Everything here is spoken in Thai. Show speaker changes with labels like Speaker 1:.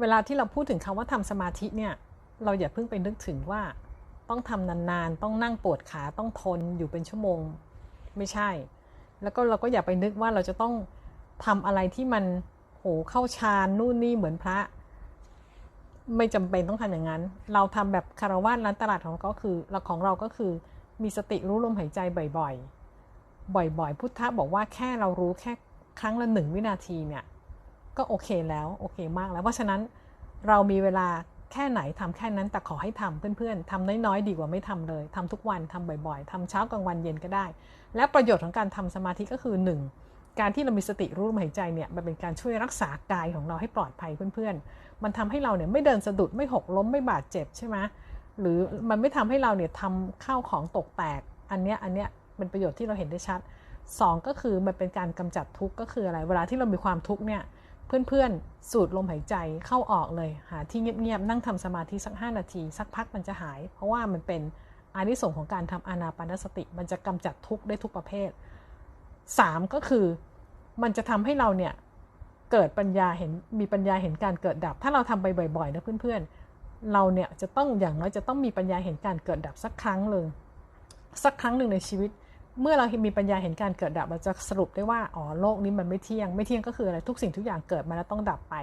Speaker 1: เวลาที่เราพูดถึงคำว่าทำสมาธิเนี่ยเราอย่าเพิ่งไปนึกถึงว่าต้องทำนานๆ ต้องนั่งปวดขาต้องทนอยู่เป็นชั่วโมงไม่ใช่ แล้วก็เราก็อย่าไปนึกว่าเราจะต้องทำอะไรที่มันโหเข้าฌานนู่นนี่เหมือนพระ ไม่จำเป็นต้องทำอย่างนั้น เราทำแบบคารวะร้านตลาดของก็คือเราของเราก็คือมีสติรู้ลมหายใจบ่อยๆ บ่อยๆ พุทธะบอกว่าแค่เรารู้แค่ครั้งละหนึ่งวินาทีเนี่ย ก็โอเคแล้วโอเคมากแล้ว เพราะฉะนั้นเรามีเวลาแค่ไหนทำแค่นั้นแต่ขอให้ทำเพื่อนๆทำน้อยๆ ดีกว่าไม่ทำเลยทำทุกวันทำบ่อยๆทำเช้ากลางวันเย็นก็ได้ และประโยชน์ของการทำสมาธิก็คือ 1. การที่เรามีสติรู้ลมหายใจเนี่ยมันเป็นการช่วยรักษากายของเราให้ปลอดภัยเพื่อนๆ มันทำให้เราเนี่ยไม่เดินสะดุดไม่หกล้มไม่บาดเจ็บใช่ไหมหรือมันไม่ทำให้เราเนี่ยทำข้าวของตกแตก อันเนี้ยอันเนี้ยเป็นประโยชน์ที่เราเห็นได้ชัด 2 ก็คือมันเป็นการกำจัดทุกข์ก็คืออะไร เวลาที่เรามีความทุกข์เนี่ย เพื่อนๆ สูดลมหายใจเข้าออกเลย หาที่เงียบๆ นั่งทำสมาธิสัก 5 นาที สักพักมันจะหาย เพราะว่ามันเป็นอานิสงส์ของการทำอานาปานสติ มันจะกำจัดทุกข์ได้ทุกประเภท 3 ก็คือมันจะทำให้เราเนี่ยเกิดปัญญาเห็นมีปัญญาเห็นการเกิดดับ ถ้าเราทำไปบ่อยๆนะเพื่อนๆ เราเนี่ยจะต้องอย่างน้อยจะต้องมีปัญญาเห็นการเกิดดับสักครั้งเลยสักครั้งหนึ่งในชีวิต เมื่อเรามีปัญญาเห็นการเกิดดับเราจะสรุปได้ว่าอ๋อโลกนี้มันไม่เที่ยง ไม่เที่ยงก็คืออะไรทุกสิ่งทุกอย่างเกิดมาแล้วต้องดับไป